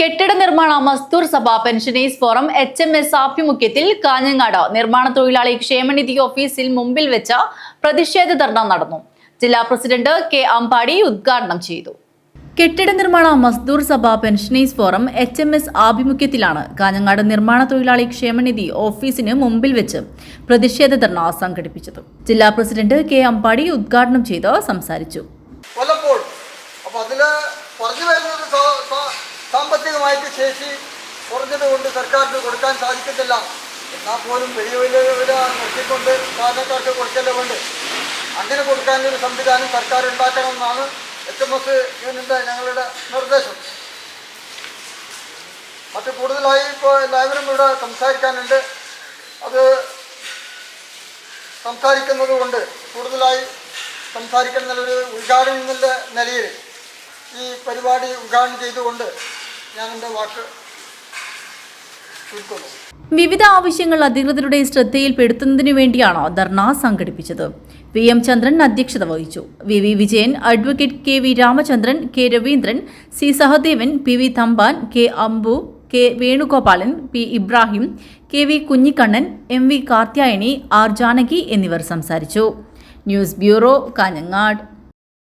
കെട്ടിട നിർമ്മാണ Mazdoor Sabha pensioners forum H M S ആഭിമുഖ്യത്തിൽ കാഞ്ഞങ്ങാട് നിർമ്മാണ തൊഴിലാളി ക്ഷേമനിധി ഓഫീസിൽ മുമ്പിൽ വെച്ച പ്രതിഷേധ ധർണ നടന്നു. ജില്ലാ പ്രസിഡന്റ് കെ അമ്പാടി ഉദ്ഘാടനം ചെയ്തു. കെട്ടിട നിർമ്മാണ Mazdoor Sabha pensioners forum H M S ആഭിമുഖ്യത്തിലാണ് കാഞ്ഞങ്ങാട് നിർമ്മാണ തൊഴിലാളി ക്ഷേമനിധി ഓഫീസിന് മുമ്പിൽ വെച്ച് പ്രതിഷേധ ധർണ സംഘടിപ്പിച്ചത്. ജില്ലാ പ്രസിഡന്റ് കെ അമ്പാടി ഉദ്ഘാടനം ചെയ്ത് സംസാരിച്ചു. സാമ്പത്തികമായിട്ട് ശേഷി കുറഞ്ഞത് കൊണ്ട് സർക്കാരിന് കൊടുക്കാൻ സാധിക്കത്തില്ല. എന്നാൽ പോലും വലിയ വലിയ വില നിർത്തിക്കൊണ്ട് സാധാരണക്കാർക്ക് കൊടുക്കല്ലേ വേണ്ട അങ്ങനെ കൊടുക്കാനൊരു സംവിധാനം സർക്കാർ ഉണ്ടാക്കണമെന്നാണ് എച്ച് എം എസ് യൂണിന്റെ ഞങ്ങളുടെ നിർദ്ദേശം. മറ്റ് കൂടുതലായി ഇപ്പോൾ എല്ലാവരും ഇവിടെ സംസാരിക്കാനുണ്ട്. അത് സംസാരിക്കുന്നത് കൊണ്ട് കൂടുതലായി സംസാരിക്കുന്ന ഒരു ഉദ്ഘാടനം എന്നുള്ള നിലയിൽ ഈ പരിപാടി ഉദ്ഘാടനം ചെയ്തുകൊണ്ട് ഞാൻ വാക്ക് വിവിധ ആവശ്യങ്ങൾ അധികൃതരുടെ ശ്രദ്ധയിൽപ്പെടുത്തുന്നതിനു വേണ്ടിയാണ് ധർണ സംഘടിപ്പിച്ചത്. വി എം ചന്ദ്രൻ അധ്യക്ഷത വഹിച്ചു. V V Vijayan advocate K V Ramachandran K Raveendran C Sahadevan P V Thampan K Ambu K Venugopalan P Ibrahim K V Kunhikannan M V Karthyayani R Janaki എന്നിവർ സംസാരിച്ചു. News bureau Kanhangad.